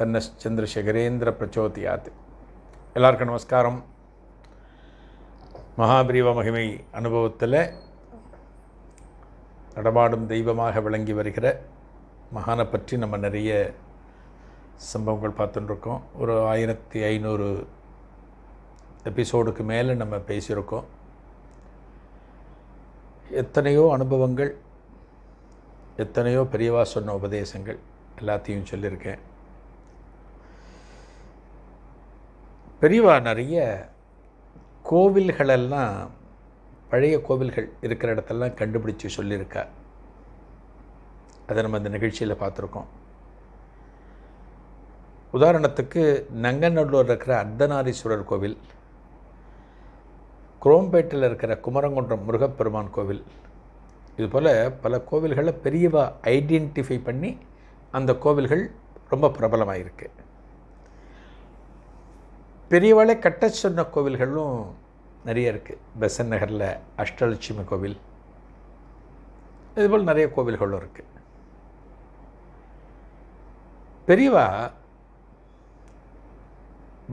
தன்னஸ் சந்திரசேகரேந்திர பிரச்சோதியாத். எல்லாருக்கும் நமஸ்காரம். மகாபிரிவ மகிமை அனுபவத்தில் நடமாடும் தெய்வமாக விளங்கி வருகிற மகானை பற்றி நம்ம நிறைய சம்பவங்கள் பார்த்துட்டுருக்கோம். ஒரு ஆயிரத்தி ஐநூறு எபிசோடுக்கு மேலே நம்ம பேசியிருக்கோம். எத்தனையோ அனுபவங்கள் எத்தனையோ பெரியவா சொன்ன உபதேசங்கள் எல்லாத்தையும் சொல்லியிருக்கேன். பெரியவா நிறைய கோவில்களெல்லாம் பழைய கோவில்கள் இருக்கிற இடத்தெல்லாம் கண்டுபிடிச்சு சொல்லியிருக்கா அதை நம்ம இந்த நிகழ்ச்சியில் பார்த்துருக்கோம். உதாரணத்துக்கு நங்கநல்லூர் இருக்கிற அர்த்தநாரீஸ்வரர் கோவில் குரோம்பேட்டில் இருக்கிற குமரங்குன்றம் முருகப்பெருமான் கோவில் இதுபோல் பல கோவில்களை பெரியவா ஐடென்டிஃபை பண்ணி அந்த கோவில்கள் ரொம்ப பிரபலமாக இருக்குது பெரியவாளை கட்ட சொன்ன கோவில்களும் நிறைய இருக்குது பெசன் நகரில் அஷ்டலட்சுமி கோவில். இதுபோல் நிறைய கோவில்களும் இருக்குது பெரியவா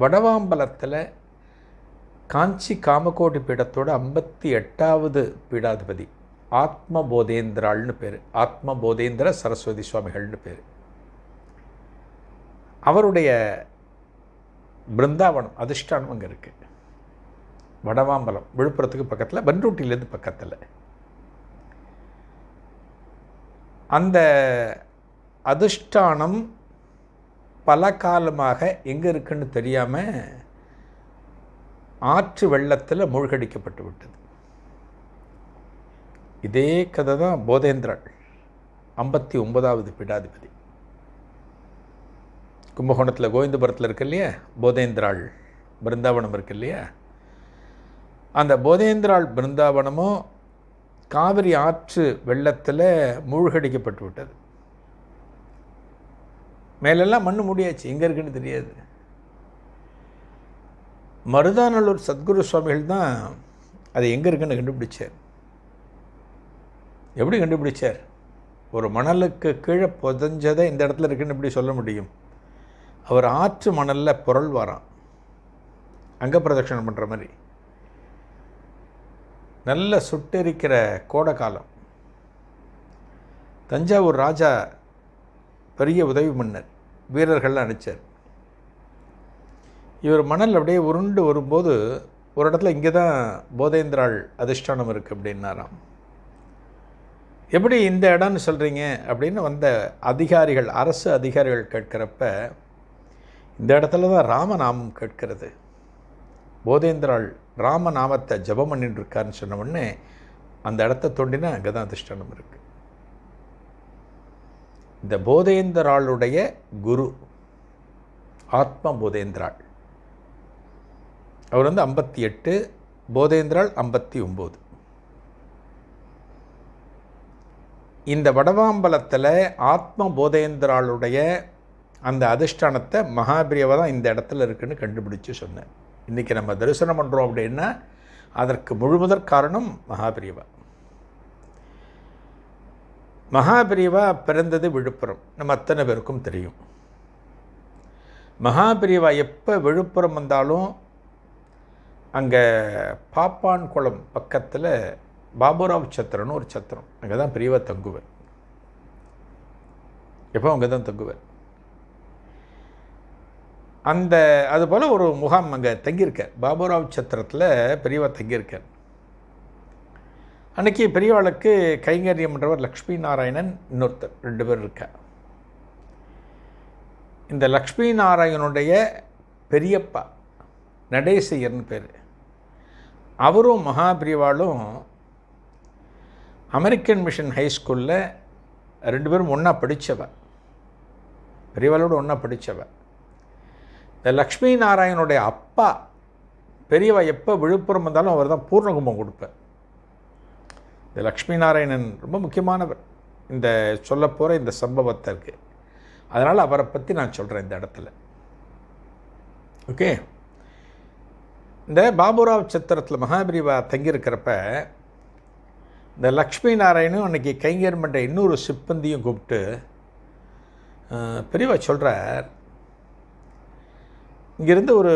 வடவாம்பலத்தில் காஞ்சி காமகோடி பீடத்தோட ஐம்பத்தி எட்டாவது பீடாதிபதி ஆத்ம போதேந்திராள்னு பேர். ஆத்ம போதேந்திர சரஸ்வதி சுவாமிகள்னு பேர். அவருடைய பிருந்தாவனம் அதிஷ்டானம் அங்கே இருக்குது வடவாம்பலம் விழுப்புரத்துக்கு பக்கத்தில் பன்ருட்டிலேருந்து பக்கத்தில். அந்த அதிஷ்டானம் பல காலமாக எங்கே இருக்குன்னு தெரியாமல் ஆற்று வெள்ளத்தில் மூழ்கடிக்கப்பட்டு விட்டது. இதே கதை தான் போதேந்திராள் ஐம்பத்தி ஒன்பதாவது பீடாதிபதி. கும்பகோணத்தில் கோவிந்தபுரத்தில் இருக்கு இல்லையா? போதேந்திராள் பிருந்தாவனம் இருக்கு இல்லையா? அந்த போதேந்திராள் பிருந்தாவனமும் காவிரி ஆற்று வெள்ளத்தில் மூழ்கடிக்கப்பட்டு விட்டது. மேலெல்லாம் மண் முடியாச்சு. எங்கே இருக்குன்னு தெரியாது. மருதாநல்லூர் சத்குரு சுவாமிகள் தான் அது எங்கே இருக்குன்னு கண்டுபிடிச்சார். எப்படி கண்டுபிடிச்சார்? ஒரு மணலுக்கு கீழே புதஞ்சதை இந்த இடத்துல இருக்குன்னு எப்படி சொல்ல முடியும்? அவர் ஆற்று மணலில் புரள் வாராம் அங்க பிரதட்சணம் பண்ணுற மாதிரி. நல்ல சுட்டெரிக்கிற கோடை காலம். தஞ்சாவூர் ராஜா பெரிய உதவி மன்னர் வீரர்கள்லாம் அனுப்பிச்சார். இவர் மணல் அப்படியே உருண்டு வரும்போது ஒரு இடத்துல இங்கே தான் போதேந்திராள் அதிஷ்டானம் இருக்குது அப்படின்னாராம். எப்படி இந்த இடம்னு சொல்கிறீங்க அப்படின்னு வந்த அதிகாரிகள் அரசு அதிகாரிகள் கேட்குறப்ப இந்த இடத்துல தான் ராமநாமம் கேட்கிறது. போதேந்திராள் ராமநாமத்தை ஜபம் பண்ணிட்டு இருக்காருன்னு சொன்ன உடனே அந்த இடத்த தோண்டினா அங்கே தான் அதிஷ்டானம் இருக்குது இந்த போதேந்திராளுடைய குரு ஆத்ம போதேந்திராள். அவர் வந்து ஐம்பத்தி எட்டு போதேந்திராள் ஐம்பத்தி ஒம்பது. இந்த வடவாம்பலத்தில் ஆத்ம போதேந்திராளுடைய அந்த அதிஷ்டானத்தை மகாபிரியவா தான் இந்த இடத்துல இருக்குன்னு கண்டுபிடிச்சு சொன்னேன். இன்றைக்கி நம்ம தரிசனம் பண்ணுறோம் அப்படின்னா அதற்கு முழுமுதற் காரணம் மகாபிரியவா. மகாபிரியவா பிறந்தது விழுப்புரம். நம்ம அத்தனை பேருக்கும் தெரியும். மகாபிரியவா எப்போ விழுப்புரம் வந்தாலும் அங்கே பாப்பான் குளம் பக்கத்தில் பாபுராவ் சத்திரம்னு ஒரு சத்திரம். அங்கே தான் பெரியவா தங்குவேன் எப்போ அங்கே தான் தங்குவேன் அந்த அதுபோல் ஒரு முகாம் அங்கே தங்கியிருக்கார். பாபுராவ் சத்திரத்தில் பெரியவா தங்கியிருக்கார். அன்றைக்கி பெரியவாளுக்கு கைங்கரியம் என்றவர் லக்ஷ்மி நாராயணன் இன்னொருத்தர் ரெண்டு பேர் இருக்கா இந்த லக்ஷ்மி நாராயணனுடைய பெரியப்பா நடேசையர்னு பேர். அவரும் மகாபிரிவாளும் அமெரிக்கன் மிஷன் ஹை ஸ்கூலில் ரெண்டு பேரும் ஒன்றா படித்தவ பெரியவாளோடு ஒன்றா படித்தவன் இந்த லக்ஷ்மி நாராயணனுடைய அப்பா பெரியவா எப்போ விழுப்புரம் வந்தாலும் அவர் தான் பூர்ணகும்பம் கொடுப்பேன் இந்த லக்ஷ்மி நாராயணன் ரொம்ப முக்கியமானவர். இந்த சொல்ல போகிற இந்த சம்பவத்திற்கு அதனால் அவரை பற்றி நான் சொல்கிறேன் இந்த இடத்துல. ஓகே? இந்த பாபுராவ் சித்திரத்தில் மகாபிரிவா தங்கியிருக்கிறப்ப இந்த லக்ஷ்மி நாராயணும் அன்றைக்கி கைங்கர் பண்ணுற இன்னொரு சிப்பந்தியும் கூப்பிட்டு பெரியவா சொல்கிறார் இங்கேருந்து ஒரு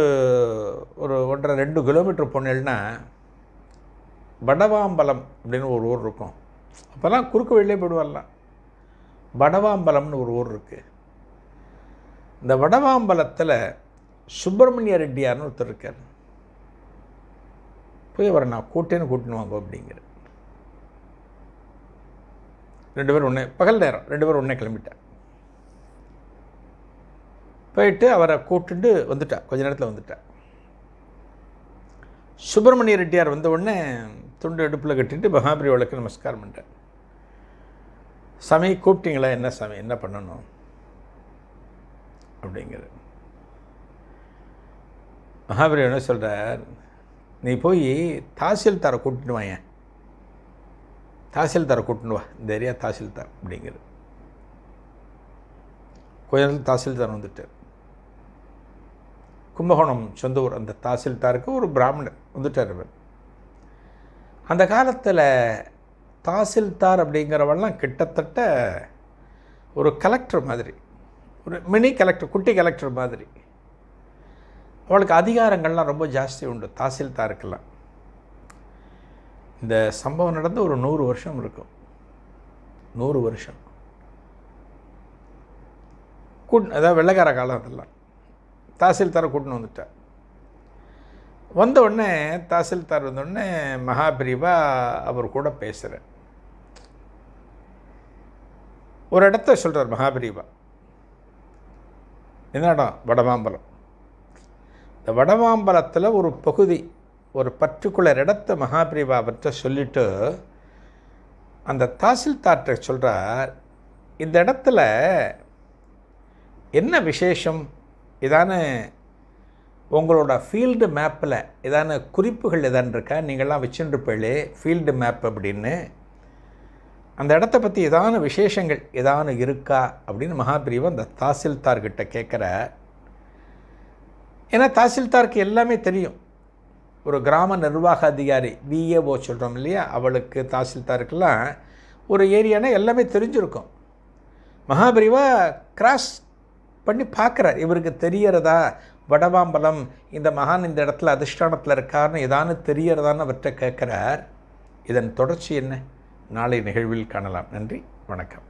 ஒரு ஒன்றரை ரெண்டு கிலோமீட்டர் போனேன்னா வடவாம்பலம் அப்படின்னு ஒரு ஊர் இருக்கும். அப்போல்லாம் குறுக்கு வழியிலே போயிடுவார்லாம் வடவாம்பலம்னு ஒரு ஊர் இருக்குது இந்த வடவாம்பலத்தில் சுப்பிரமணிய ரெட்டியார்னு ஒருத்தர் இருக்கார். போய் அவரை நான் கூட்டேன்னு கூட்டின்னு வாங்க அப்படிங்கிற ரெண்டு பேரும் ஒன்றே பகல் நேரம் ரெண்டு பேரும் ஒன்றே கிளம்பிட்டேன் போயிட்டு அவரை கூப்பிட்டுட்டு வந்துட்டா. கொஞ்ச நேரத்தில் வந்துட்டா. சுப்பிரமணிய ரெட்டியார் வந்த உடனே துண்டு அடுப்பில் கட்டிட்டு மகாபிரிவாளுக்கு நமஸ்காரம் பண்ணிட்டேன் சாமி கூப்பிட்டீங்களா? என்ன சாமி? என்ன பண்ணணும்? அப்படிங்கிற மகாபிரி என்ன சொல்கிறார் நீ போய் தாசில்தாரை கூட்டிட்டு வாங்க தாசில்தாரை கூட்டின்னு வா. இந்த ஏரியா தாசில்தார். அப்படிங்கிறது கோயில் தாசில்தார் வந்துட்டார். கும்பகோணம் சொந்த ஊர் அந்த தாசில்தாருக்கு ஒரு பிராமணர் வந்துட்டார் அவர் அந்த காலத்தில் தாசில்தார் அப்படிங்கிறவெல்லாம் கிட்டத்தட்ட ஒரு கலெக்டர் மாதிரி ஒரு மினி கலெக்டர் குட்டி கலெக்டர் மாதிரி. அவளுக்கு அதிகாரங்கள்லாம் ரொம்ப ஜாஸ்தி உண்டு தாசில்தாருக்கெல்லாம். இந்த சம்பவம் நடந்து ஒரு நூறு வருஷம் இருக்கும். நூறு வருஷம். கூட் அதாவது வெள்ளைக்கார காலம் அதெல்லாம். தாசில்தாரை கூட்டின்னு வந்துட்டார் வந்த உடனே தாசில்தார் வந்த உடனே மகாபிரிவா அவர் கூட பேசுகிறார் ஒரு இடத்த சொல்கிறார் மகாபிரிவா என்ன இடம் வடமாம்பலம்? இந்த வடமாம்பலத்தில் ஒரு பகுதி ஒரு பர்டிகுலர் இடத்த மகாபிரிவா அவர்கிட்ட சொல்லிவிட்டு அந்த தாசில்தார்கிட்ட சொல்கிறார் இந்த இடத்துல என்ன விசேஷம்? இதான உங்களோட ஃபீல்டு மேப்பில் ஏதான குறிப்புகள் எதான் இருக்கா? நீங்கள்லாம் வச்சுருப்பீங்களே ஃபீல்டு மேப் அப்படின்னு. அந்த இடத்த பற்றி ஏதான விசேஷங்கள் ஏதான இருக்கா? அப்படின்னு மகாபிரிவா அந்த தாசில்தார்கிட்ட கேட்குற ஏன்னா தாசில்தாருக்கு எல்லாமே தெரியும். ஒரு கிராம நிர்வாக அதிகாரி விஏஓ சொல்கிறோம் இல்லையா? அவளுக்கு தாசில்தாருக்கெல்லாம் ஒரு ஏரியானா எல்லாமே தெரிஞ்சிருக்கும். மகாபிரிவா கிராஸ் பண்ணி பார்க்குறார். இவருக்கு தெரியறதா வடவாம்பலம் இந்த மகான் இந்த இடத்துல அதிஷ்டானத்தில் இருக்காருன்னு ஏதானு தெரியறதான்னு அவர்கிட்ட கேட்குறார். இதன் தொடர்ச்சி என்ன? நாளை நிகழ்வில் காணலாம். நன்றி. வணக்கம்.